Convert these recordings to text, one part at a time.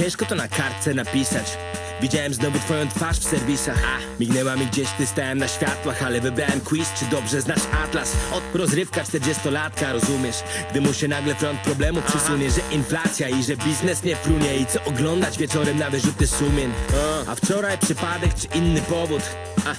ciężko to na kartce napisać. Widziałem znowu twoją twarz w serwisach. A, mignęła mi gdzieś, ty stałem na światłach Ale wybrałem quiz, czy dobrze znasz atlas? Od rozrywka 40-latka, rozumiesz? Gdy mu się nagle front problemu przysunie Że inflacja i że biznes nie frunie I co oglądać wieczorem na wyrzuty sumień. A wczoraj przypadek czy inny powód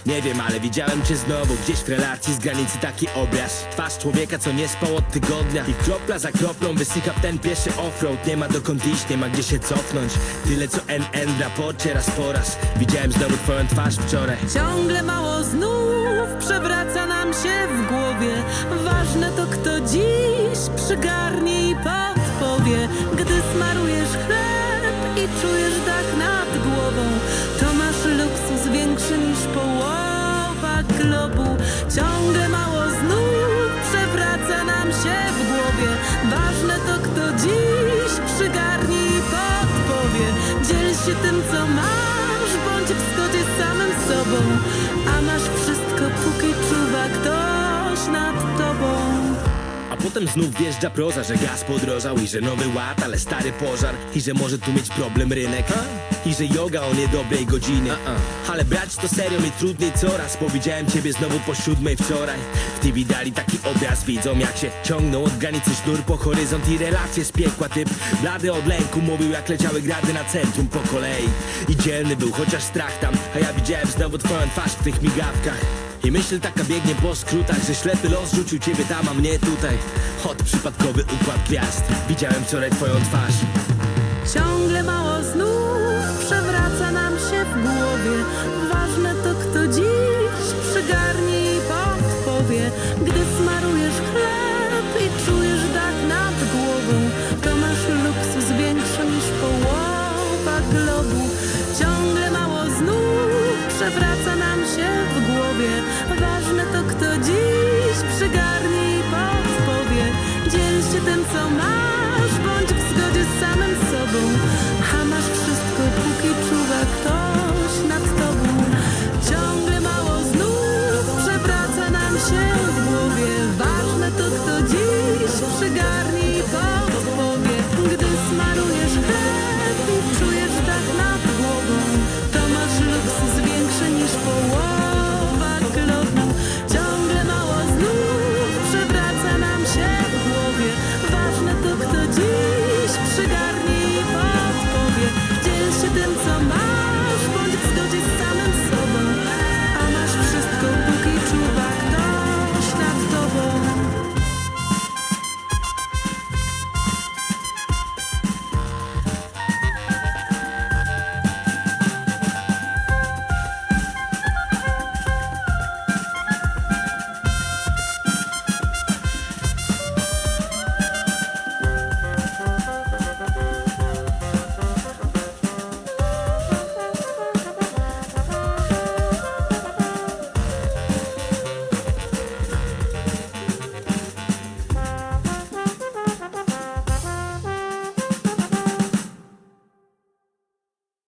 nie wiem, ale widziałem cię znowu Gdzieś w relacji z granicy. Taki obraz Twarz człowieka, co nie spał od tygodnia. I kropla za kroplą wysycha w ten pieszy offroad. Nie ma dokąd iść, nie ma gdzie się cofnąć. Tyle co NN w raporcie raz po raz Widziałem znowu twoją twarz wczoraj. Ciągle mało znów przewraca nam się w głowie. Ważne to kto dziś przygarnie i podpowie. Gdy smarujesz chleb i czujesz dach nad głową, to większy niż połowa globu. Ciągle mało znów przewraca nam się w głowie. Ważne to kto dziś przygarnie i podpowie. Dziel się tym co masz, bądź w zgodzie z samym sobą. Potem znów wjeżdża proza, że gaz podrożał I że nowy ład, ale stary pożar. I że może tu mieć problem rynek. I że yoga o niedobrej godzinie. Ale brać to serio mi trudniej coraz. Powiedziałem ciebie znowu po siódmej wczoraj. W TV dali taki obraz widzą jak się Ciągnął od granicy sznur po horyzont I relacje z piekła. Typ Blady od lęku mówił jak leciały grady na centrum po kolei. I dzielny był chociaż strach tam. A ja widziałem znowu twoją twarz w tych migawkach i myśl taka biegnie po skrótach, że ślepy los rzucił ciebie tam, a mnie tutaj Od przypadkowy układ gwiazd Widziałem wczoraj twoją twarz Ciągle mało znów przewraca nam się w głowie. Ważne to kto dziś przygarnie i podpowie. Gdy smarujesz chleb i czujesz tym, co masz, bądź w zgodzie z samym sobą. A masz wszystko, póki czuwa ktoś nad tobą. Ciągle mało znów przewraca nam się w głowie. Ważne to, kto dziś przygarnia.